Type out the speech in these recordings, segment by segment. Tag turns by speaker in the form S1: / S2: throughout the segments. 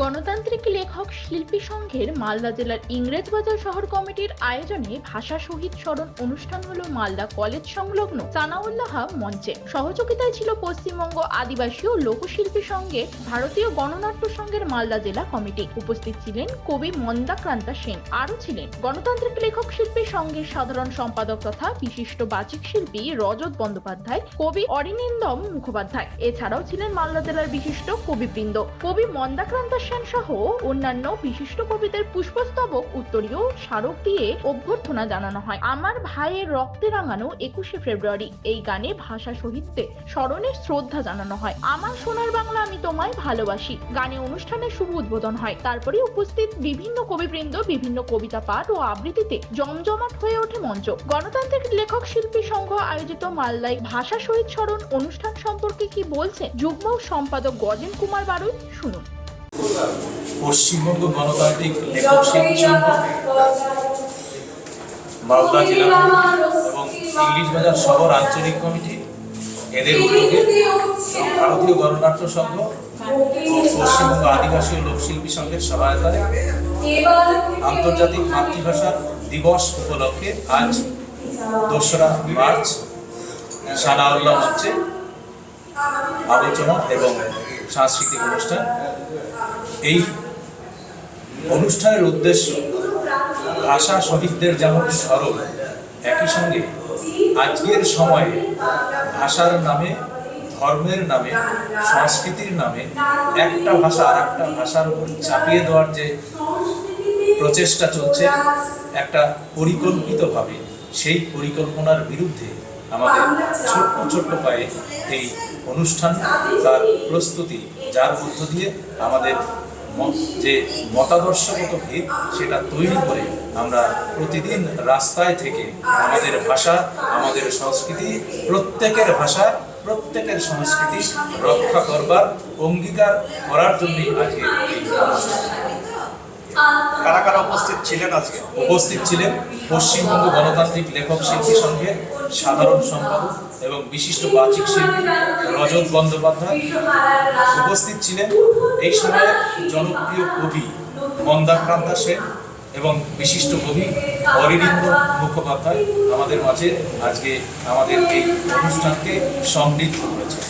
S1: গণতান্ত্রিক লেখক শিল্পী সংঘের মালদা জেলার ইংরেজবাজার শহর কমিটির আয়োজনে ভাষা শহীদ স্মরণ অনুষ্ঠান হলো মালদা কলেজ সংলগ্ন সানাউল্লাহ মঞ্চে। সহযোগিতায় ছিল পশ্চিমবঙ্গ আদিবাসী ও লোকশিল্পী সংঘের ভারতীয় গণনাট্য সংঘের মালদা জেলা কমিটি। উপস্থিত ছিলেন কবি মন্দাক্রান্তা সেন। আরও ছিলেন গণতান্ত্রিক লেখক শিল্পী সংঘের সাধারণ সম্পাদক তথা বিশিষ্ট বাচিক শিল্পী রজত বন্দ্যোপাধ্যায়, কবি অরিনিন্দম মুখোপাধ্যায়। এছাড়াও ছিলেন মালদা জেলার বিশিষ্ট কবিবৃন্দ। কবি মন্দাক্রান্ত সেন সহ অন্যান্য বিশিষ্ট কবিদের পুষ্পস্তবক উত্তরীয় স্মারক দিয়ে অভ্যর্থনা জানানো হয়। আমার ভাইয়ের রক্তে রাঙানো একুশে ফেব্রুয়ারি, এই গানে ভাষা শহীদদের স্মরণে শ্রদ্ধা জানানো হয়। আমার সোনার বাংলা আমি তোমায় ভালোবাসি। গানে অনুষ্ঠানের শুভ উদ্বোধন হয়। তারপরে উপস্থিত বিভিন্ন কবিবৃন্দ, বিভিন্ন কবিতা পাঠ ও আবৃত্তিতে জমজমাট হয়ে ওঠে মঞ্চ। গণতান্ত্রিক লেখক শিল্পী সংঘ আয়োজিত মালদায় ভাষা শহীদ স্মরণ অনুষ্ঠান সম্পর্কে কি বলছে যুগ্ম সম্পাদক গজেন কুমার বারুই, শুনুন।
S2: পশ্চিমবঙ্গ গণতান্ত্রিক লেখক মালদা জেলা এবং ইংলিশ বাজার শহর আঞ্চলিক কমিটি, এদের উদ্যোগে ভারতীয় গণনাট্য সংঘ ও পশ্চিমবঙ্গ আদিবাসী ও লোকশিল্পী সংঘের সহায়তায় আন্তর্জাতিক মাতৃভাষা দিবস উপলক্ষে আজ দোসরা মার্চ সানাউল্লাহ মঞ্চে আলোচনা এবং সাংস্কৃতিক অনুষ্ঠান এই অনুষ্ঠানের উদ্দেশ্য ভাষা শহীদদের যেমন স্মরণ, একই সঙ্গে আজকের সময়ে ভাষার নামে, ধর্মের নামে, সংস্কৃতির নামে একটা ভাষা আর একটা ভাষার উপর চাপিয়ে দেওয়ার যে প্রচেষ্টা চলছে, একটা পরিকল্পিতভাবে সেই পরিকল্পনার বিরুদ্ধে আমাদের ছোট্ট ছোট্ট পায়ে এই অনুষ্ঠান তার প্রস্তুতি, যার মধ্য দিয়ে আমাদের যে মতাদর্শগত ভিত সেটা তৈরি করে আমরা প্রতিদিন রাস্তায় থেকে আমাদের ভাষা, আমাদের সংস্কৃতি, প্রত্যেকের ভাষা, প্রত্যেকের সংস্কৃতি রক্ষা করবার, অঙ্গীকার করার জন্যই আজকে
S3: কারা কারা উপস্থিত ছিলেন আজকে?
S2: উপস্থিত ছিলেন পশ্চিমবঙ্গ গণতান্ত্রিক লেখক শিল্পী সংঘের সাধারণ সম্পাদক এবং বিশিষ্ট বাচিক শিল্পী রজত বন্দ্যোপাধ্যায় উপস্থিত ছিলেন। এই সময়ের জনপ্রিয় কবি মন্দাক্রান্তা সেন এবং বিশিষ্ট কবি অরিন্দ মুখোপাধ্যায় আমাদের মাঝে আজকে আমাদের এই অনুষ্ঠানকে সমৃদ্ধ করেছে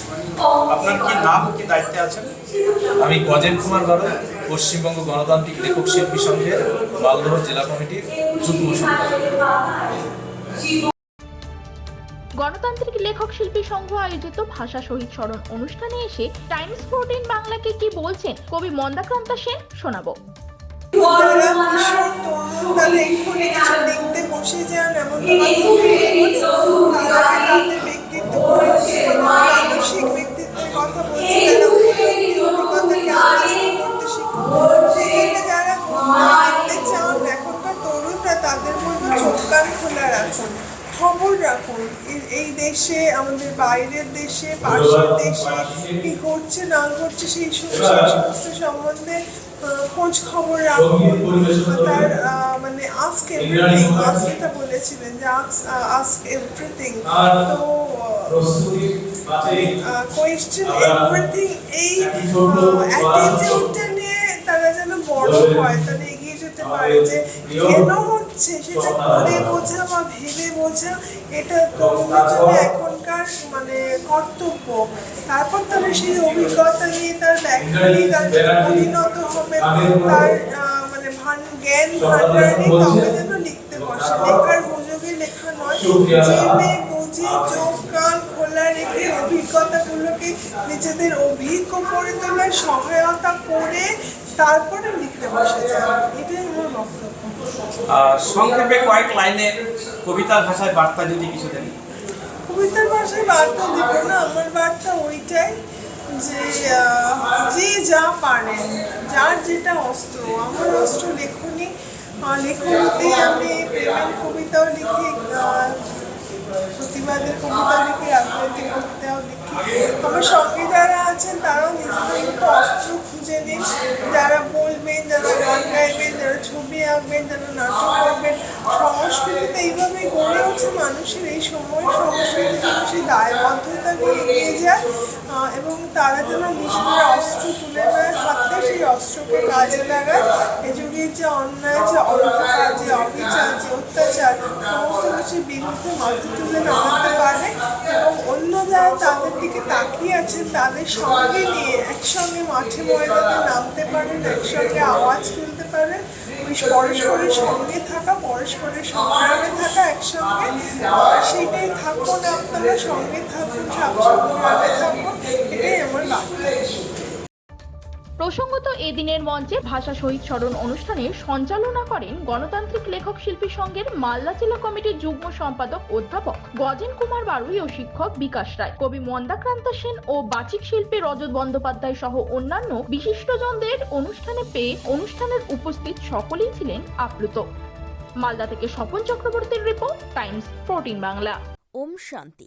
S3: আপনার কি নাম, কি দায়িত্বে আছেন?
S2: আমি গজেন কুমার বারো পশ্চিমবঙ্গ গণতান্ত্রিক লেখক শিল্পী সংঘের মালদহ জেলা কমিটির যুগ্ম সম্পাদক।
S1: গণতান্ত্রিক লেখক শিল্পী সংঘ আয়োজিত ভাষা শহীদ স্মরণ অনুষ্ঠানে এসে টাইমস ফোরটিন বাংলাকে কি বলছেন কবি মন্দাক্রান্তা সেন শোনাবো
S4: লিখতে বসে যান এমন ব্যক্তিত্ব আমাদের বাইরের দেশে পাশের দেশে কি ঘটছে না ঘটছে সেই সমস্ত সম্বন্ধে খোঁজ খবর রাখুন। তার মানে আস্ক এভরিথিং বলেছিলেন যে আস্ক এভরিথিং তো কোয়েশ্চেন এভরিথিং এই অ্যাটিটিউডটা নিয়ে তারা যেন বড় হয় তারা এগিয়ে যেতে পারে যে কেন হচ্ছে সেটা করে বোঝা বা ভেবে বোঝা এটা তরুণদের জন্য এখনকার মানে কর্তব্য। তারপর তারা সেই অভিজ্ঞতা নিয়ে তার ব্যাখ্যা নিয়ে তার পরিণত হবে তার মানে ভান জ্ঞান ভান্ডার তবে যেন লিখতে বসে লেখার গুজবে লেখা নয় জেনে বুঝে চোখ কান খোলা রেখে অভিজ্ঞতাগুলোকে নিজেদের অভিজ্ঞ করে তোলার সহায়তা করে তারপরে লিখতে বসে যায় এটাই আমার বক্তব্য।
S3: সংক্ষেপে কয়েক লাইনে কবিতার ভাষায় বার্তা যদি কিছু দেন।
S4: কবিতার ভাষায় বার্তা দিব না, আমার বার্তা ওইটাই যে যে যা পারেন যার যেটা অস্ত্র, আমার অস্ত্র লেখনি লেখনীতে আমি প্রেমের কবিতাও লিখি প্রতিবাদের কবিতা লিখি, রাজনৈতিক কবিতাও লিখি। আমার সঙ্গে যারা আছেন, তারাও নিজেদের অস্ত্র খুঁজে নিন, যারা বলবেন, যারা গান গাইবেন আঁকবেন যারা নাটক করবেন সংস্কৃতিতে এইভাবেই গড়ে ওঠে মানুষের এই সময়। সংস্কৃতি যেন সেই দায়বদ্ধতা নিয়ে এগিয়ে যায় এবং তারা যেন নিজেদের অস্ত্র তুলে নেয় হাতে সেই অস্ত্রকে কাজে লাগায়। এ যুগের যে অন্যায়, যে অন্ধকার যে অবিচার, যে অত্যাচার, সমস্ত কিছুর বিরুদ্ধে মাথা তুলে নামাতে পারে এবং অন্য যারা তাদের দিকে তাকিয়ে আছেন তাদের সঙ্গে নিয়ে একসঙ্গে মাঠে ময়দানে নামতে পারেন, একসঙ্গে আওয়াজ তুলতে ওই পরস্পরের সঙ্গে থাকা, পরস্পরের সংগ্রামে থাকা একসঙ্গে। সেইটাই থাকুন আপনারা সঙ্গে থাকুন সব সংগ্রামে থাকুন, এটাই আমার বার্তা।
S1: প্রসঙ্গত, এদিনের মঞ্চে ভাষা শহীদ স্মরণ অনুষ্ঠানে সঞ্চালনা করেন গণতান্ত্রিক লেখক শিল্পী সংঘের মালদা জেলা কমিটির যুগ্ম সম্পাদক অধ্যাপক গজেন কুমার বারুই ও শিক্ষক বিকাশ রায়। কবি মন্দাক্রান্ত সেন ও বাচিক শিল্পী রজত বন্দ্যোপাধ্যায় সহ অন্যান্য বিশিষ্টজনদের অনুষ্ঠানে পেয়ে অনুষ্ঠানের উপস্থিত সকলেই ছিলেন আপ্লুত। মালদা থেকে স্বপন চক্রবর্তীর রিপোর্ট, টাইমস ফোরটিন বাংলা।
S5: ওম শান্তি।